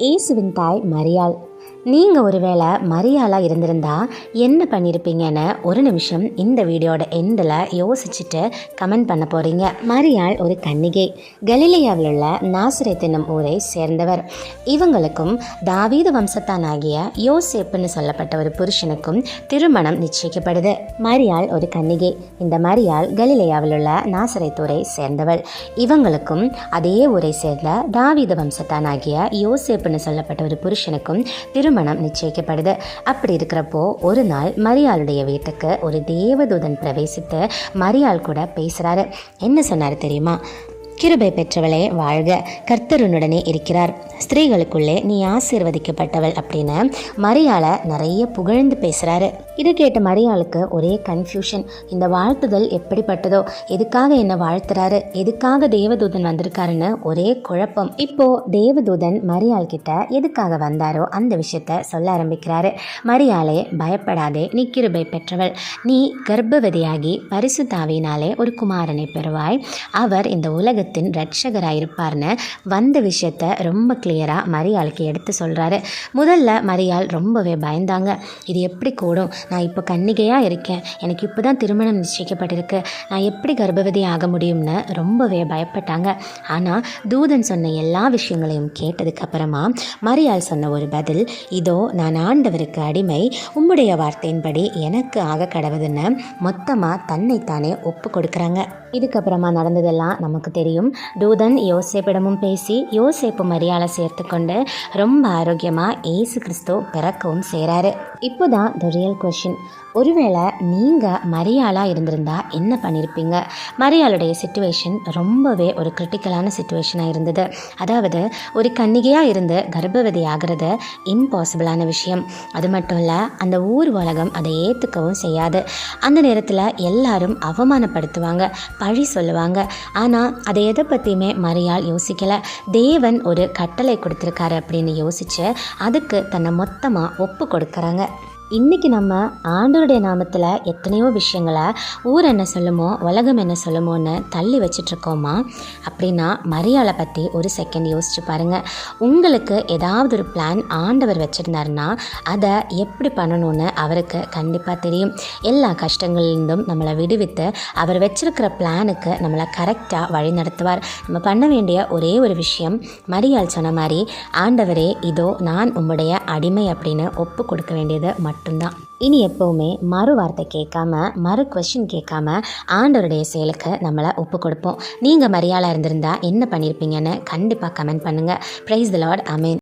இயேசுவின் தாய் மரியாள். நீங்கள் ஒருவேளை மரியாளாக இருந்திருந்தா என்ன பண்ணியிருப்பீங்கன்னு ஒரு நிமிஷம் இந்த வீடியோட எண்டில் யோசிச்சுட்டு கமெண்ட் பண்ண போகிறீங்க மரியாள் ஒரு கன்னிகை. கலிலியாவில் உள்ள நாசிரேத் என்னும் ஊரை சேர்ந்தவர். இவங்களுக்கும் தாவீது வம்சத்தானாகிய யோசேப்புன்னு சொல்லப்பட்ட ஒரு புருஷனுக்கும் திருமணம் நிச்சயிக்கப்படுது. மரியாள் ஒரு கன்னிகை. இந்த மரியாள் கலிலேயாவில் உள்ள நாசரேத் ஊரை சேர்ந்தவள். இவங்களுக்கும் அதே ஊரை சேர்ந்த தாவீது வம்சத்தானாகிய யோசேப்புன்னு சொல்லப்பட்ட ஒரு புருஷனுக்கும் திருமணம் நிச்சயிக்கப்படுது. அப்படி இருக்கிறப்போ ஒரு நாள் மரியாளுடைய வீட்டுக்கு ஒரு தேவதூதன் பிரவேசித்து மரியாள் கூட பேசுகிறாரு என்ன சொன்னார் தெரியுமா? கிருபை பெற்றவளே வாழ்க. கர்த்தருனுடனே இருக்கிறார். ஸ்திரீகளுக்குள்ளே நீ ஆசீர்வதிக்கப்பட்டவள் அப்படின்னு மரியாள நிறைய புகழ்ந்து பேசுகிறாரு இது கேட்ட மரியாளுக்கு ஒரே கன்ஃபியூஷன் இந்த வாழ்த்துதல் எப்படிப்பட்டதோ? எதுக்காக என்ன வாழ்த்துறாரு? எதுக்காக தேவதூதன் வந்திருக்காருன்னு ஒரே குழப்பம். இப்போ தேவதூதன் மரியாள் கிட்ட எதுக்காக வந்தாரோ அந்த விஷயத்த சொல்ல ஆரம்பிக்கிறாரு. மரியாளே பயப்படாதே. நீ கிருபை பெற்றவள். நீ கர்ப்பவதியாகி பரிசுத்தாவினாலே ஒரு குமாரனை பெறுவாய். அவர் இந்த உலகத்தின் ரட்சகராயிருப்பார்னு வந்த விஷயத்த ரொம்ப கிளியராக மரியாளுக்கு எடுத்து சொல்கிறாரு முதல்ல மரியாள் ரொம்பவே பயந்தாங்க. இது எப்படி கூடும்? நான் இப்போ கன்னிகையாக இருக்கேன். எனக்கு இப்போ தான் திருமணம் நிச்சயிக்கப்பட்டிருக்கு. நான் எப்படி கர்ப்பவதி ஆக முடியும்னு ரொம்பவே பயப்பட்டாங்க. ஆனால் தூதன் சொன்ன எல்லா விஷயங்களையும் கேட்டதுக்கப்புறமா மரியாள் சொன்ன ஒரு பதில் இதோ நான் ஆண்டவருக்கு அடிமை. உம்முடைய வார்த்தையின்படி எனக்கு ஆக கடவுதுன்னு மொத்தமாக தன்னைத்தானே ஒப்பு கொடுக்குறாங்க. இதுக்கப்புறமா நடந்ததெல்லாம் நமக்கு தெரியும். தூதன் யோசேப்பிடமும் பேசி யோசேப்பு மரியாதை சேர்த்து கொண்டு ரொம்ப ஆரோக்கியமாக ஏசு கிறிஸ்து பிறக்கவும் செய்கிறாரு இப்போ தான் த ரியல் கொஷின் ஒருவேளை நீங்கள் மரியாளாக இருந்திருந்தா என்ன பண்ணியிருப்பீங்க மரியாளுடைய சுச்சுவேஷன் ரொம்பவே ஒரு கிரிட்டிக்கலான சுச்சுவேஷனாக இருந்தது. அதாவது ஒரு கன்னிகையாக இருந்து கர்ப்பவதி ஆகிறது இம்பாசிபிளான விஷயம். அது மட்டும் இல்லை அந்த ஊர் உலகம் அதை ஏற்றுக்கவும் செய்யாது. அந்த நேரத்தில் எல்லாரும் அவமானப்படுத்துவாங்க பழி சொல்லுவாங்க. ஆனால் அதை எதை பற்றியுமே மரியாள் யோசிக்கலை. தேவன் ஒரு கட்டளை கொடுத்துருக்காரு அப்படின்னு யோசித்து அதுக்கு தன்னை மொத்தமாக ஒப்பு கொடுக்குறாங்க. இன்றைக்கி நம்ம ஆண்டவருடைய நாமத்தில் எத்தனையோ விஷயங்களை ஊர் என்ன சொல்லுமோ உலகம் என்ன சொல்லுமோன்னு தள்ளி வச்சிட்ருக்கோமா? அப்படின்னா மரியாதை பற்றி ஒரு செகண்ட் யோசிச்சு பாருங்கள் உங்களுக்கு ஏதாவது ஒரு பிளான் ஆண்டவர் வச்சுருந்தாருன்னா அதை எப்படி பண்ணணும்னு அவருக்கு கண்டிப்பாக தெரியும். எல்லா கஷ்டங்கள்லேருந்தும் நம்மளை விடுவித்து அவர் வச்சிருக்கிற பிளானுக்கு நம்மளை கரெக்டாக வழி நடத்துவார். நம்ம பண்ண வேண்டிய ஒரே ஒரு விஷயம் மரியாள் சொன்ன மாதிரி ஆண்டவரே இதோ நான் உம்முடைய அடிமை அப்படின்னு ஒப்பு கொடுக்க வேண்டியது மட்டும். மட்டும்தான். இனி எப்போவுமே மறு வார்த்தை கேட்காம மறு கொஷின் கேட்காம ஆண்டவருடைய செயலுக்கு நம்மளை ஒப்பு கொடுப்போம். நீங்கள் மரியாதை இருந்திருந்தா என்ன பண்ணியிருப்பீங்கன்னு கண்டிப்பாக கமெண்ட் பண்ணுங்கள் ப்ரைஸ் த லார்ட் அமேன்